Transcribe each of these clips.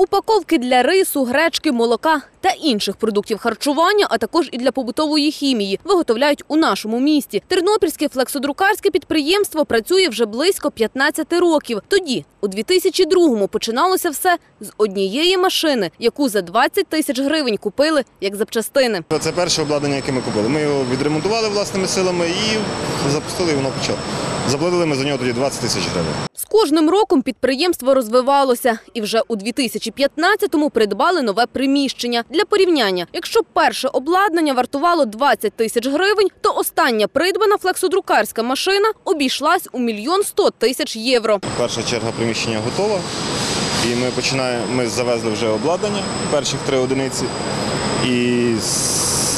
Упаковки для рису, гречки, молока та інших продуктів харчування, а також і для побутової хімії, виготовляють у нашому місті. Тернопільське флексодрукарське підприємство працює вже близько 15 років. Тоді, у 2002-му, починалося все з однієї машини, яку за 20 тисяч гривень купили як запчастини. Це перше обладнання, яке ми купили. Ми його відремонтували власними силами і запустили, і воно почало. Заплатили ми за нього тоді 20 тисяч гривень. Кожним роком підприємство розвивалося і вже у 2015-му придбали нове приміщення. Для порівняння, якщо перше обладнання вартувало 20 тисяч гривень, то остання придбана флексодрукарська машина обійшлась у мільйон сто тисяч євро. Перша черга приміщення готова. І ми починаємо. Ми завезли вже обладнання, перших три одиниці. І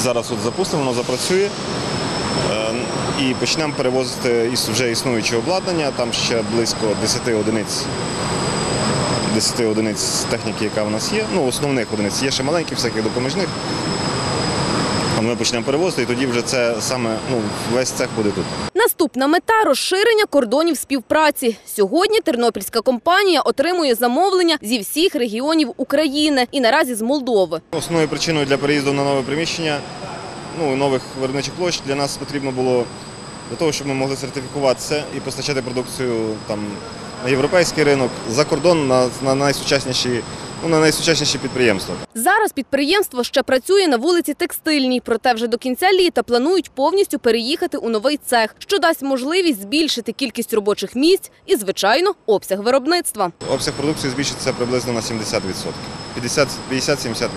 зараз от запустимо, воно запрацює. І почнемо перевозити іс- вже існуюче обладнання. Там ще близько 10 одиниць. 10 одиниць техніки, яка в нас є. Ну, основних одиниць. Є ще маленьких, всяких допоміжних. Ми почнемо перевозити, і тоді вже це саме ну, весь цех буде тут. Наступна мета розширення кордонів співпраці. Сьогодні тернопільська компанія отримує замовлення зі всіх регіонів України і наразі з Молдови. Основною причиною для переїзду на нове приміщення, ну, нових виробничих площ для нас потрібно було для того, щоб ми могли сертифікуватися і постачати продукцію там, на європейський ринок, за кордон на, на найсучасніші, ну, на найсучасніші підприємства. Зараз підприємство ще працює на вулиці Текстильній, проте вже до кінця літа планують повністю переїхати у новий цех, що дасть можливість збільшити кількість робочих місць і, звичайно, обсяг виробництва. Обсяг продукції збільшиться приблизно на 70%. 50 50-70%.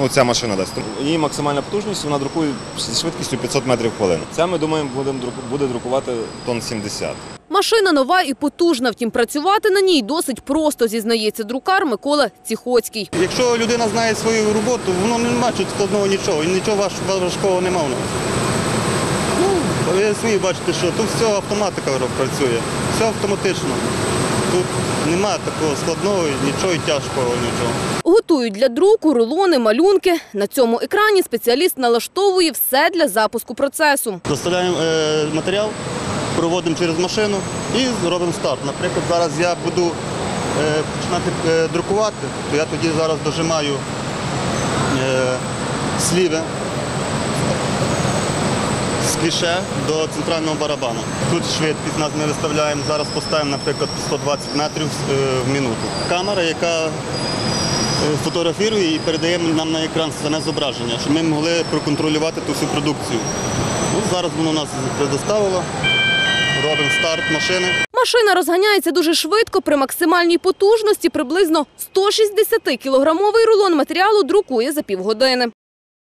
Ну, ця машина дасть. Її максимальна потужність вона друкує зі швидкістю 500 метрів в хвилину. Ця ми думаємо, будемо буде друкувати тонн 70. Машина нова і потужна, втім працювати на ній досить просто, зізнається друкар Микола Ціхоцький. Якщо людина знає свою роботу, воно не бачить складного нічого, і нічого важкого немає в нас. Ну, ви самі бачите, що тут все автоматика працює, все автоматично. Тут немає такого складного, нічого і тяжкого, нічого. Готують для друку рулони, малюнки. На цьому екрані спеціаліст налаштовує все для запуску процесу. Доставляємо е, матеріал, проводимо через машину і робимо старт. Наприклад, зараз я буду е, починати е, друкувати, то я тоді зараз дожимаю сліви з кліше до центрального барабану. Тут швидкість нас ми виставляємо, зараз поставимо, наприклад, 120 метрів в минуту. Камера, яка фотографірує і передає нам на екран саме зображення, щоб ми могли проконтролювати ту всю продукцію. Ну, зараз воно нас предоставило. Робимо старт машини. Машина розганяється дуже швидко при максимальній потужності. Приблизно 160-кілограмовий рулон матеріалу друкує за півгодини.